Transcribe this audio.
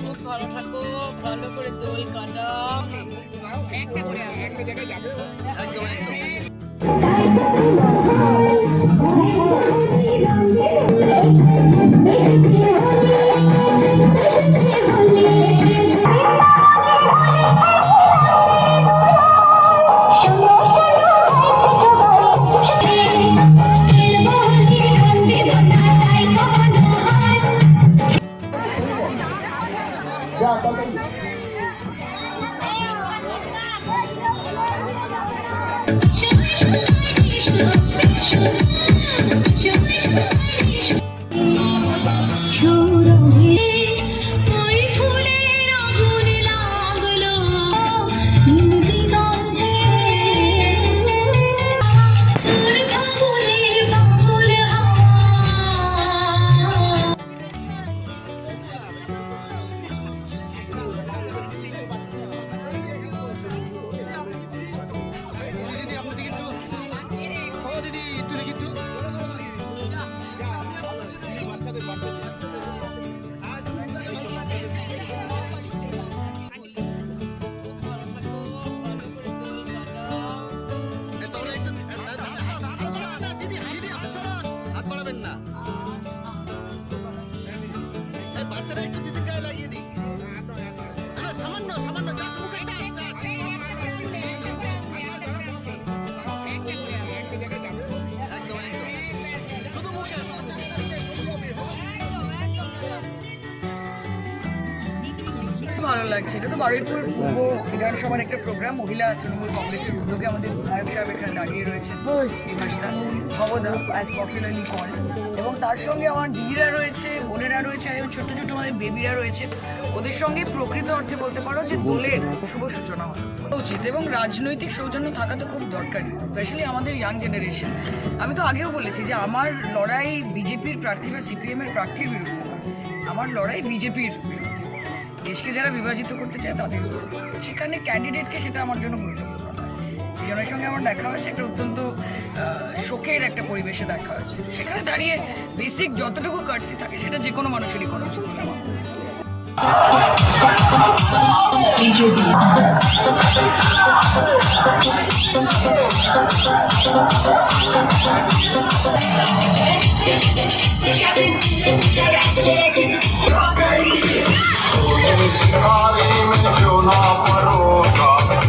খুব ভালো থাকো ভালো করে দোল কাটাও। একটা করে একটা জায়গায় যাবে বাচ্চারা একটু দিদির গায়ে ভালো লাগছে। এটা তো বারুইপুর পূর্ব বিধানসভার একটা প্রোগ্রাম। মহিলা তৃণমূল কংগ্রেসের উদ্যোগে আমাদের বিধায়ক সাহেব এখানে দাঁড়িয়ে রয়েছে বিভাসদা ভবদা অ্যাজ পপুলারলি কল এবং তার সঙ্গে আমার দিদিরা রয়েছে বোনেরা রয়েছে এবং ছোট্ট ছোট্ট আমাদের বেবিরা রয়েছে। ওদের সঙ্গে প্রকৃত অর্থে বলতে পারো যে দোলের শুভ সূচনা হওয়া উচিত এবং রাজনৈতিক সৌজন্য থাকা তো খুব দরকারি স্পেশালি আমাদের ইয়াং জেনারেশন আমি তো আগেও বলেছি যে আমার লড়াই বিজেপির প্রার্থী বা সিপিএম এর প্রার্থীর বিরুদ্ধে আমার লড়াই বিজেপির বিরুদ্ধে। দেশকে যারা বিভাজিত করতে চায় তাদের সেখানে ক্যান্ডিডেটকে সেটা আমার জন্য গুরুত্বপূর্ণ সৃজনের সঙ্গে আমার দেখা হয়েছে, একটা অত্যন্ত শোকের একটা পরিবেশে দেখা হয়েছে। সেখানে দাঁড়িয়ে বেসিক যতটুকু কাটসি থাকে, সেটা যে কোনো মানুষেরই করা উচিত Вибігали межу на порогах,